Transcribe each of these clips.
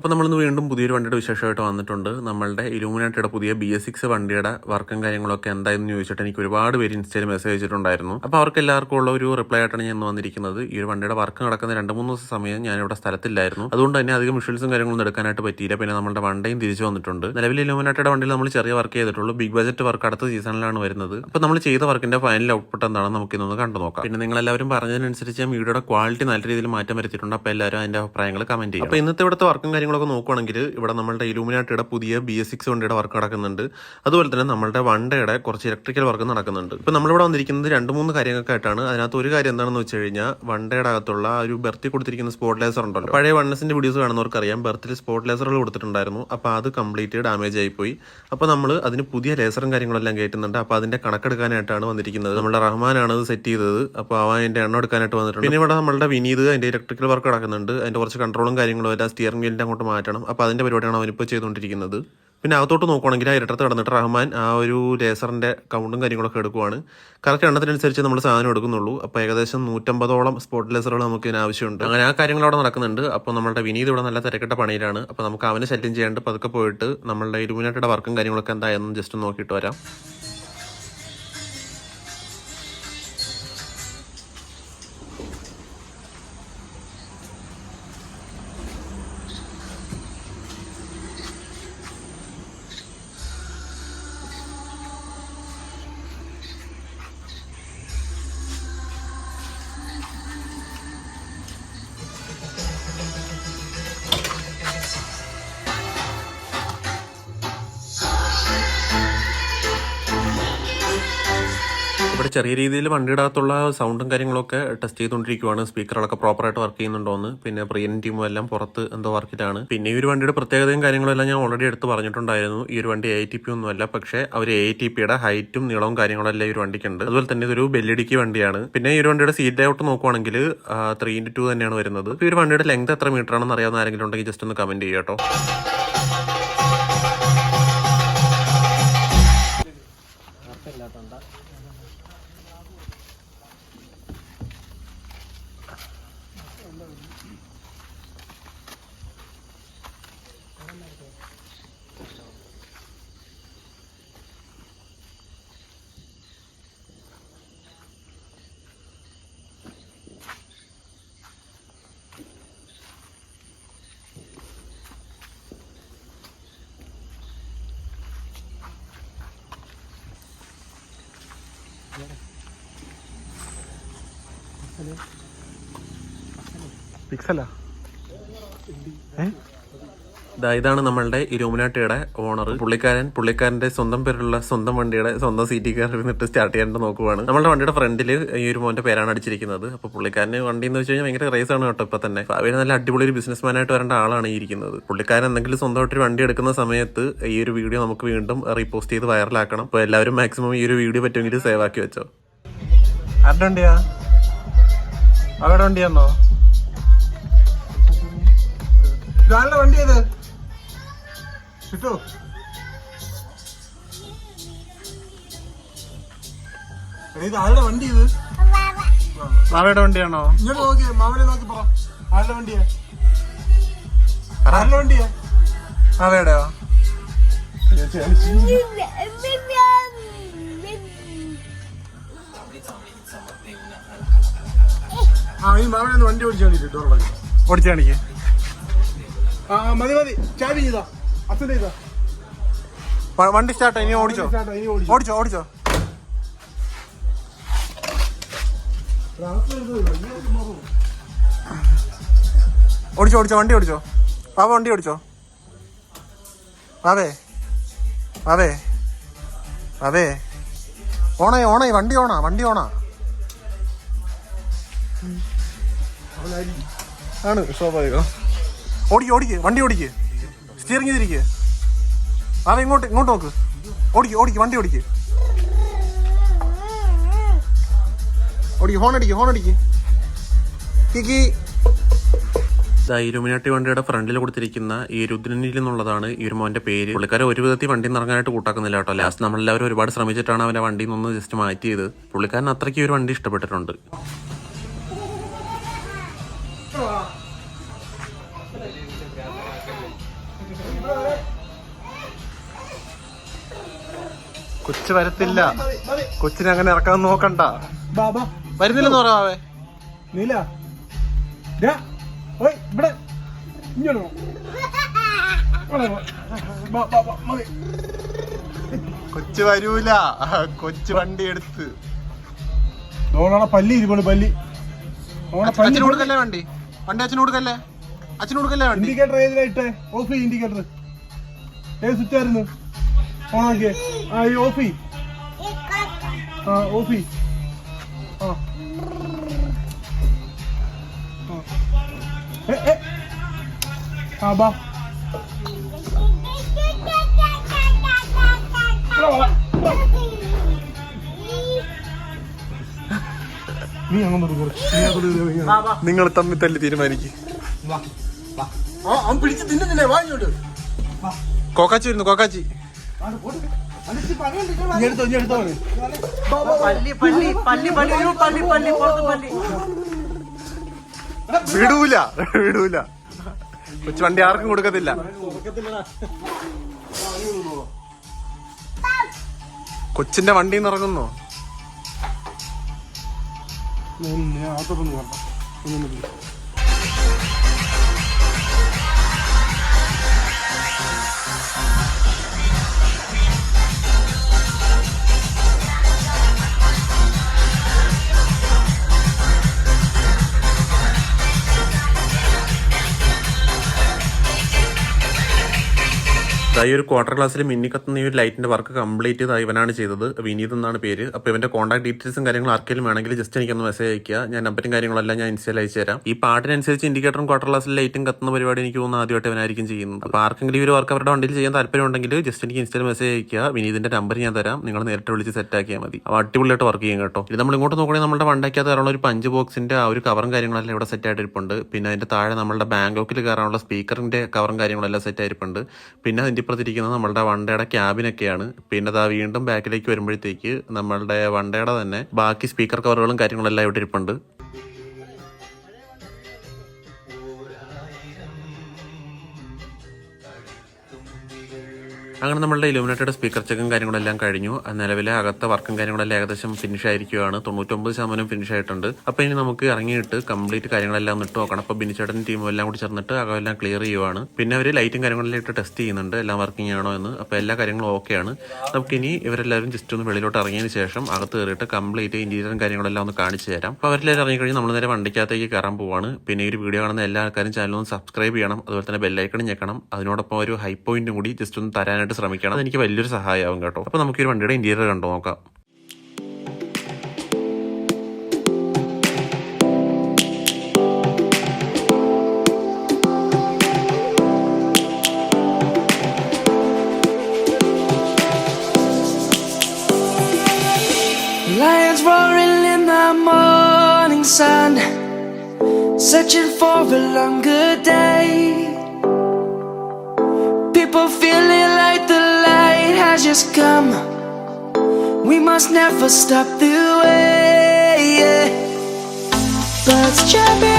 അപ്പോൾ നമ്മളിന്ന് വീണ്ടും പുതിയൊരു വണ്ടിയുടെ വിശേഷമായിട്ട് വന്നിട്ടുണ്ട്. നമ്മളുടെ ഇലൂമിനാറ്റയുടെ പുതിയ ബി എസ് സിക്സ് വണ്ടിയുടെ വർക്കും കാര്യങ്ങളൊക്കെ എന്തായെന്ന് ചോദിച്ചിട്ട് എനിക്ക് ഒരുപാട് പേര് ഇൻസ്റ്റയിൽ മെസ്സേജ് അയച്ചിട്ടുണ്ടായിരുന്നു അപ്പോൾ അവർക്ക് എല്ലാവർക്കും ഉള്ള ഒരു റിപ്ലൈ ആയിട്ടാണ് ഞാൻ വന്നിരിക്കുന്നത്. ഈ ഒരു വണ്ടിയുടെ വർക്ക് നടക്കുന്ന രണ്ട് മൂന്ന് ദിവസം സമയം ഞാൻ ഇവിടെ സ്ഥലത്തില്ലായിരുന്നു. അതുകൊണ്ട് തന്നെ അധികം വിഷ്വൽസും കാര്യങ്ങളൊന്നും എടുക്കാനായിട്ട് പറ്റിയില്ല. പിന്നെ നമ്മുടെ വണ്ടിയും തിരിച്ചു വന്നിട്ടുണ്ട്. നിലവിൽ ഇലൂമിനാറ്റയുടെ വണ്ടിയിൽ നമ്മൾ ചെറിയ വർക്ക് ചെയ്തിട്ടുള്ളൂ. ബിഗ് ബജറ്റ് വർക്ക് അടുത്ത സീസണിലാണ് വരുന്നത്. അപ്പോൾ നമ്മൾ ചെയ്ത വർക്കിന്റെ ഫൈനൽ ഔട്ട്പുട്ട് എന്താണെന്ന് നമുക്ക് ഇന്നൊന്ന് കണ്ടു നോക്കാം. പിന്നെ നിങ്ങൾ എല്ലാവരും പറഞ്ഞതിനനുസരിച്ച് വീഡിയോയുടെ ക്വാളിറ്റി നല്ല രീതിയിൽ മാറ്റം വരുത്തിയിട്ടുണ്ട്. അപ്പോൾ എല്ലാവരും അതിന്റെ അഭിപ്രായങ്ങൾ കമന്റ് ചെയ്യും അപ്പോൾ ഇന്നത്തെ ഇവിടുത്തെ വർക്കും കാര്യങ്ങളൊക്കെ നോക്കുകയാണെങ്കിൽ ഇവിടെ നമ്മളുടെ ഇലൂമിനാട്ടിയുടെ പുതിയ ബി എസ് സിക്സ് വണ്ടിയുടെ വർക്ക് നടക്കുന്നുണ്ട്. അതുപോലെ തന്നെ നമ്മളുടെ വണ്ടയുടെ കുറച്ച് ഇലക്ട്രിക്കൽ വർക്ക് നടക്കുന്നുണ്ട്. ഇപ്പോൾ നമ്മളിവിടെ വന്നിരിക്കുന്നത് രണ്ട് മൂന്ന് കാര്യങ്ങൾക്കായിട്ടാണ്. അതിനകത്ത് ഒരു കാര്യം എന്താണെന്ന് വെച്ച് കഴിഞ്ഞാൽ വണ്ടയുടെ അകത്തുള്ള ഒരു ബെർത്തിൽ കൊടുത്തിരിക്കുന്ന സ്പോട്ട് ലേസർ ഉണ്ടല്ലോ. പഴയ വണ്ണസിന്റെ വീഡിയോസ് കാണുന്നവർക്കറിയാം ബെർത്തിൽ സ്പോട്ട് ലേസറുകൾ കൊടുത്തിട്ടുണ്ടായിരുന്നു. അപ്പോൾ അത് കംപ്ലീറ്റ് ഡാമേജ് ആയിപ്പോയി. അപ്പോൾ നമ്മൾ അതിന് പുതിയ ലേസറും കാര്യങ്ങളെല്ലാം കയറ്റുന്നുണ്ട്. അപ്പോൾ അതിന്റെ കണക്കെടുക്കാനായിട്ടാണ് വന്നിരിക്കുന്നത്. നമ്മുടെ റഹ്മാനാണ് അത് സെറ്റ് ചെയ്തത്. അപ്പോൾ അവൻ അതിന്റെ എണ്ണം എടുക്കാനായിട്ട് വന്നിട്ടുണ്ട്. പിന്നെ ഇവിടെ നമ്മളുടെ വിനീത് അതിന്റെ ഇലക്ട്രിക്കൽ വർക്ക് നടക്കുന്നുണ്ട്. അതിന്റെ കുറച്ച് കൺട്രോളും കാര്യങ്ങളും എല്ലാം സ്റ്റിയറിംഗ് വീലിന്റെ അങ്ങോട്ട് മാറ്റണം. അപ്പോൾ അതിന്റെ പരിപാടിയാണ് അവനിപ്പോൾ ചെയ്തുകൊണ്ടിരിക്കുന്നത്. പിന്നെ അകത്തോട്ട് നോക്കുവാണെങ്കിൽ ആ ഇരട്ടത്ത് കടന്നിട്ട് റഹ്മാൻ ആ ഒരു ലേസറിന്റെ കൗണ്ടും കാര്യങ്ങളൊക്കെ എടുക്കുവാണ്. കറക്റ്റ് എണ്ണത്തിനനുസരിച്ച് നമ്മൾ സാധനം എടുക്കുന്നുള്ളൂ. അപ്പോൾ ഏകദേശം നൂറ്റമ്പതോളം സ്പോട്ട് ലേസറുകൾ നമുക്ക് ഇതിന് ആവശ്യമുണ്ട്. അങ്ങനെ ആ കാര്യങ്ങൾ അവിടെ നടക്കുന്നുണ്ട്. അപ്പോൾ നമ്മുടെ വിനീത് ഇവിടെ നല്ല തിരക്കിട്ട പണിയിലാണ്. അപ്പോൾ നമുക്ക് അവനെ ശല്യം ചെയ്യാണ്ട് പതുക്കെ പോയിട്ട് നമ്മളുടെ ഇലുമിനാട്ടിയുടെ വർക്കും കാര്യങ്ങളൊക്കെ എന്തായെന്നും ജസ്റ്റ് നോക്കിയിട്ട് വരാം. ഇവിടെ ചെറിയ രീതിയിൽ വണ്ടിയിടകത്തുള്ള സൗണ്ടും കാര്യങ്ങളൊക്കെ ടെസ്റ്റ് ചെയ്തുകൊണ്ടിരിക്കുവാണ്. സ്പീക്കറുകളൊക്കെ പ്രോപ്പറായിട്ട് വർക്ക് ചെയ്യുന്നുണ്ടോന്ന്. പിന്നെ പ്രിയൻ ടീമും എല്ലാം പുറത്ത് എന്തോ വർക്കിലാണ് പിന്നെ ഈ ഒരു വണ്ടിയുടെ പ്രത്യേകതയും കാര്യങ്ങളും എല്ലാം ഞാൻ ഓൾറെഡി എടുത്ത് പറഞ്ഞിട്ടുണ്ടായിരുന്നു. ഈ ഒരു വണ്ടി എ ടി പി ഒന്നുമല്ല പക്ഷേ അവർ എ ടി പിയുടെ ഹൈറ്റും നീളവും കാര്യങ്ങളും എല്ലാം ഈ ഒരു വണ്ടിക്കുണ്ട്. അതുപോലെ തന്നെ ഇതൊരു ബെല്ലിടിക്ക് വണ്ടിയാണ്. പിന്നെ ഈ ഒരു വണ്ടിയുടെ സീറ്റ് ലേഔട്ട് നോക്കുവാണെങ്കിൽ ത്രീ ഇന്റു ടു തന്നെയാണ് വരുന്നത്. ഈ ഒരു വണ്ടിയുടെ ലെങ്ത് എത്ര മീറ്റർ ആണെന്ന് അറിയാവുന്ന ആരെങ്കിലും ഉണ്ടെങ്കിൽ ജസ്റ്റ് ഒന്ന് കമന്റ് ചെയ്യാം കേട്ടോ. ഇതാണ് നമ്മളുടെ ഇരുമുനാട്ടിയുടെ ഓണർ പുള്ളിക്കാരൻ പുള്ളിക്കാരന്റെ സ്വന്തം പേരുള്ള സ്വന്തം വണ്ടിയുടെ സ്വന്തം സീറ്റിൽ കയറി ഇരുന്നിട്ട് സ്റ്റാർട്ട് ചെയ്യാണ്ട് നോക്കുവാണ്. നമ്മുടെ വണ്ടിയുടെ ഫ്രണ്ടിൽ ഈ ഒരു മോന്റെ പേരാണ് അടിച്ചിരിക്കുന്നത്. അപ്പൊ പുള്ളിക്കാരന് വണ്ടി എന്ന് വെച്ച് കഴിഞ്ഞാൽ ഭയങ്കര റേസ് ആണ് കേട്ടോ ഇപ്പൊ തന്നെ. അവർ നല്ല അടിപൊളി ഒരു ബിസിനസ് ആയിട്ട് വരേണ്ട ആളാണ് ഈ ഇരിക്കുന്നത്. പുള്ളിക്കാരൻ എന്തെങ്കിലും സ്വന്തമായിട്ട് ഒരു വണ്ടി എടുക്കുന്ന സമയത്ത് ഈ ഒരു വീഡിയോ നമുക്ക് വീണ്ടും റീപോസ്റ്റ് ചെയ്ത് വൈറലാക്കണം അപ്പൊ എല്ലാവരും മാക്സിമം ഈ ഒരു വീഡിയോ പറ്റുമെങ്കിൽ സേവ് ആക്കി വെച്ചോ. ആരുടെ വണ്ടിയാ? അവരുടെ വണ്ടിയാന്നോ? ഇതാരുടെ വണ്ടി ഏത് കിട്ടോ. ഇത് വണ്ടി ഇത്. മാവയുടെ വണ്ടിയാണോ? ഇങ്ങോട്ട് നോക്കി മാവനെ നോക്കി പറ. ആരുടെ വണ്ടിയാ? ആരുടെ വണ്ടിയാ? മാവയുടെയോ? ആ ഈ മാവനെ വണ്ടി ഓടിച്ചു കാണിക്കും ഓടിച്ചു കാണിക്കേ. ആ മതി മതി. ചാവി ചെയ്താ. അച്ഛന്റെ ചെയ്താ വണ്ടി സ്റ്റാർട്ട് ഇനി ഓടിച്ചോ? ഓടിച്ചോ. ഓടിച്ചോ ഓടിച്ചോ? ഓടിച്ചോ വണ്ടി ഓടിച്ചോ? പാവ വണ്ടി ഓടിച്ചോ? പാവേ പാവേ പാവേ ഓണേ ഓണേ വണ്ടി ഓണാ വണ്ടി ഓണാ. ആണ് സ്വാഭാവികം. ഓടിക്ക് ഓടിക്ക് വണ്ടി ഓടിക്ക്. സ്റ്റിയറിംഗ് ചെയ്തിരിക്കുക അവ ഇങ്ങോട്ട് ഇങ്ങോട്ട് നോക്ക്. ഓടിക്ക് ഓടിക്ക് വണ്ടി ഓടിക്ക്. ഓടിക്ക് ഹോൺ അടിക്ക് ഇലുമിനാട്ടി വണ്ടിയുടെ ഫ്രണ്ടിൽ കൊടുത്തിരിക്കുന്ന ഈ രുദ്രനിൽ എന്നുള്ളതാണ് ഈ ഒരു മോന്റെ പേര്. പുള്ളിക്കാരെ ഒരു വിധത്തിൽ വണ്ടി ഇറങ്ങാനായിട്ട് കൂട്ടാക്കുന്നില്ല കേട്ടോ. ലാസ്റ്റ് നമ്മളെല്ലാവരും ഒരുപാട് ശ്രമിച്ചിട്ടാണ് അവന്റെ വണ്ടിയിൽ നിന്ന് ജസ്റ്റ് മാറ്റിയത്. പുള്ളിക്കാരൻ അത്രയ്ക്ക് ഒരു വണ്ടി ഇഷ്ടപ്പെട്ടിട്ടുണ്ട്. കൊച്ചു വരത്തില്ല. കൊച്ചിനെ അങ്ങനെ ഇറക്കാൻ നോക്കണ്ട. വരുന്നില്ലെന്ന് പറയാവേ നീല. ഇവിടെ. കൊച്ചു വരൂല. കൊച്ചു വണ്ടി എടുത്ത്. പല്ലി ഇരിപ്പുണ്ട് പല്ലി. അച്ഛന് കൊടുക്കല്ലേ വണ്ടി? വണ്ടി അച്ഛന് കൊടുക്കല്ലേ? അച്ഛന് കൊടുക്കല്ലേ വണ്ടി? ഇൻഡിക്കേറ്റർ ഏതിലായിട്ടെ ഓഫ് ഇൻഡിക്കേറ്റർ ഏത് സ്വിച്ച് ആയിരുന്നു? ഓണാക്കിയേ ആ ഈ ഓഫ്. ആ ഓഫി. ആ. ആ. ബാ. നീ അങ്ങോട്ട്. നിങ്ങൾ തമ്മിൽ തല്ലി തീരുമാനിക്കും. പിടിച്ച് തിന്നുന്നില്ലേ? കോക്കാച്ചി വരുന്നു കോക്കാച്ചി. എടുത്തോ അവനെ. പള്ളി പള്ളി പള്ളി പള്ളി പള്ളി പള്ളി പുറത്ത് പള്ളി. വിടൂല വിടൂല. കൊച്ചു വണ്ടി ആർക്കും കൊടുക്കത്തില്ല. കൊച്ചിന്റെ വണ്ടി നിറങ്ങുന്നു. ഒന്നും ഇല്ല. ഈ ഒരു ക്വാർട്ടർ ക്ലാസ്സിൽ മിന്നി കത്തുന്ന ഈ ഒരു ലൈറ്റിന്റെ വർക്ക് കംപ്ലീറ്റ് ചെയ്ത് ഇവനാണ് ചെയ്തത്. വിനീത് എന്നാണ് പേര്. അപ്പോൾ ഇവന്റെ കോൺടാക്ട് ഡീറ്റെയിൽസും കാര്യങ്ങളും ആർക്കെങ്കിലും വേണമെങ്കിൽ ജസ്റ്റ് എനിക്കൊന്ന് മെസ്സേജ് അയക്കുക ഞാൻ നമ്പറും കാര്യങ്ങളെല്ലാം ഞാൻ ഇൻസ്റ്റയിൽ അയച്ചു തരാം. ഈ പാട്ടിനനുസരിച്ച് ഇൻഡിക്കേറ്ററും ക്വാർട്ടർ ക്ലാസ്സിൽ ലൈറ്റും കത്തുന്ന പരിപാടി എനിക്ക് തോന്നുന്നു ആദ്യമായിട്ട് ഇവനായിരിക്കും ചെയ്യുന്നത്. അപ്പോൾ ആർക്കെങ്കിലും ഈ ഒരു വർക്ക് അവരുടെ വണ്ടിയിൽ ചെയ്യാൻ താല്പര്യം ഉണ്ടെങ്കിൽ ജസ്റ്റ് എനിക്ക് ഇൻസ്റ്റയിൽ മെസ്സേജ് അയക്കുക വിനീതിന്റെ നമ്പർ ഞാൻ തരാം. നിങ്ങൾ നേരിട്ട് വിളിച്ച് സെറ്റ് ആക്കിയാൽ മതി. അപ്പോൾ അടിപൊളിയായിട്ട് വർക്ക് ചെയ്യും കേട്ടോ. ഇത് നമ്മൾ ഇങ്ങോട്ട് നോക്കുകയാണെങ്കിൽ നമ്മുടെ വണ്ടയ്ക്കകത്ത് കയറാനുള്ള ഒരു പഞ്ച് ബോക്സിന്റെ ആ ഒരു കവറും കാര്യങ്ങളെല്ലാം ഇവിടെ സെറ്റ് ആയിട്ടിരിപ്പുണ്ട്. പിന്നെ അതിന്റെ താഴെ നമ്മുടെ ബാങ്കോക്കിൽ കയറാനുള്ള സ്പീക്കറിന്റെ കവറും കാര്യങ്ങളെല്ലാം സെറ്റ് ആയിരിപ്പുണ്ട്. പിന്നെ അതിന്റെ ഇപ്പുറത്തിരിക്കുന്നത് നമ്മളുടെ വണ്ടയുടെ ക്യാബിനൊക്കെയാണ്. പിന്നെ അതാ വീണ്ടും ബാക്കിലേക്ക് വരുമ്പോഴത്തേക്ക് നമ്മളുടെ വണ്ടയുടെ തന്നെ ബാക്കി സ്പീക്കർ കവറുകളും കാര്യങ്ങളെല്ലാം ഇവിടെ ഇരിപ്പുണ്ട്. അങ്ങനെ നമ്മളുടെ ഇലുമിനേറ്റഡ് സ്പീക്കർ ചെക്കും കാര്യങ്ങളെല്ലാം കഴിഞ്ഞു. നിലവിലെ അകത്തെ വർക്കും കാര്യങ്ങളെല്ലാം ഏകദേശം ഫിനിഷ് ആയിരിക്കുകയാണ് തൊണ്ണൂറ്റൊമ്പത് ശതമാനം ഫിനിഷ് ആയിട്ടുണ്ട്. അപ്പോൾ ഇനി നമുക്ക് ഇറങ്ങിയിട്ട് കംപ്ലീറ്റ് കാര്യങ്ങളെല്ലാം ഇട്ട് നോക്കണം. അപ്പോൾ ബിനിച്ചേട്ടൻ ടീമും എല്ലാം കൂടി ചേർന്നിട്ട് അകമെല്ലാം ക്ലിയർ ചെയ്യുവാണ്. പിന്നെ അവർ ലൈറ്റും കാര്യങ്ങളെല്ലാം ടെസ്റ്റ് ചെയ്യുന്നുണ്ട്. എല്ലാം വർക്കിംഗ് ആണോ എന്ന്. അപ്പോൾ എല്ലാ കാര്യങ്ങളും ഓക്കെയാണ് നമുക്കിനി ഇവരെല്ലാവരും ജസ്റ്റ് ഒന്ന് വെളിയിലോട്ട് ഇറങ്ങിയതിന് ശേഷം അകത്ത് കയറിയിട്ട് കംപ്ലീറ്റ് ഇന്റീരിയറും കാര്യങ്ങളെല്ലാം ഒന്ന് കാണിച്ചു തരാം. അപ്പോൾ അവരെല്ലാവരും ഇറങ്ങിക്കഴിഞ്ഞ് നമ്മൾ നേരെ വണ്ടിക്കകത്തേക്ക് കയറാൻ പോവാണ്. പിന്നെ ഈ ഒരു വീഡിയോ കാണുന്ന എല്ലാ ആൾക്കാരും ചാനൽ ഒന്ന് സബ്സ്ക്രൈബ് ചെയ്യണം. അതുപോലെ തന്നെ ബെല്ലൈക്കണും ഞെക്കണം. അതിനോടൊപ്പം ഒരു ഹൈ പോയിന്റും കൂടി ജസ്റ്റ് ഒന്ന് തരാനായിട്ട് ശ്രമിക്കണം. അതെനിക്ക് വലിയൊരു സഹായമാവും കേട്ടോ. അപ്പോൾ നമുക്കൊരു വണ്ടിയുടെ ഇന്റീരിയർ കണ്ടു നോക്കാം. Roaring in the morning sun, searching for a longer day. People feeling like the light has just come. We must never stop the way. Birds jumping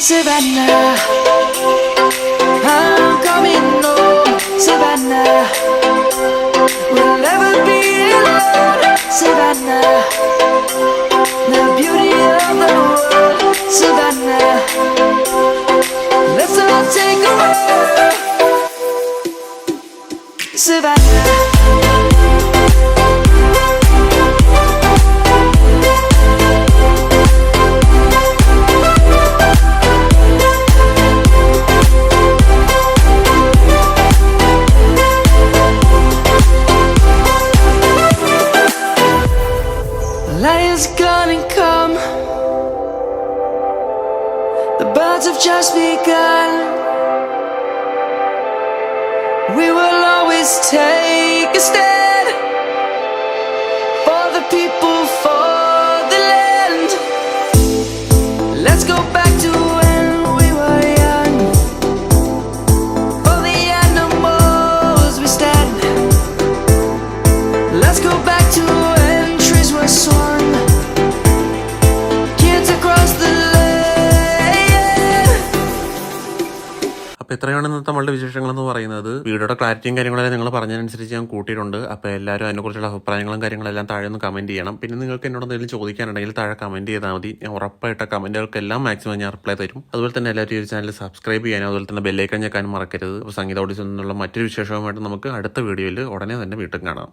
Savannah, I'm coming home. Oh, Savannah, we'll never be alone. Savannah, the beauty of the world. Savannah, let's all take a walk. Savannah. Lion's gonna come. The birds have just begun. We will always take a stand for the people, for the land. Let's go back നമ്മളുടെ വിശേഷങ്ങൾ എന്ന് പറയുന്നത്? വീഡിയോയുടെ ക്ലാരിറ്റിയും കാര്യങ്ങളെല്ലാം നിങ്ങൾ പറഞ്ഞതിനനുസരിച്ച് ഞാൻ കൂട്ടിയിട്ടുണ്ട്. അപ്പോൾ എല്ലാവരും അതിനെക്കുറിച്ചുള്ള അഭിപ്രായങ്ങളും കാര്യങ്ങളെല്ലാം താഴെ ഒന്ന് കമന്റ് ചെയ്യണം. പിന്നെ നിങ്ങൾക്ക് എന്നോട് എന്തെങ്കിലും ചോദിക്കാനുണ്ടെങ്കിൽ താഴെ കമന്റ് ചെയ്താൽ മതി. ഞാൻ ഉറപ്പായിട്ട് കമന്റുകൾക്കെല്ലാം മാക്സിമം ഞാൻ റിപ്ലൈ തരും. അതുപോലെ തന്നെ എല്ലാവരും ഈ ചാനൽ സബ്സ്ക്രൈബ് ചെയ്യാനും അതുപോലെ തന്നെ ബെല്ലൈക്കൺ ഞെക്കാനും മറക്കരുത്. അപ്പോൾ സംഗീത ഓഡിസിൽ നിന്നുള്ള മറ്റൊരു വിശേഷവുമായിട്ട് നമുക്ക് അടുത്ത വീഡിയോയിൽ ഉടനെ തന്നെ വീട്ടിൽ കാണാം.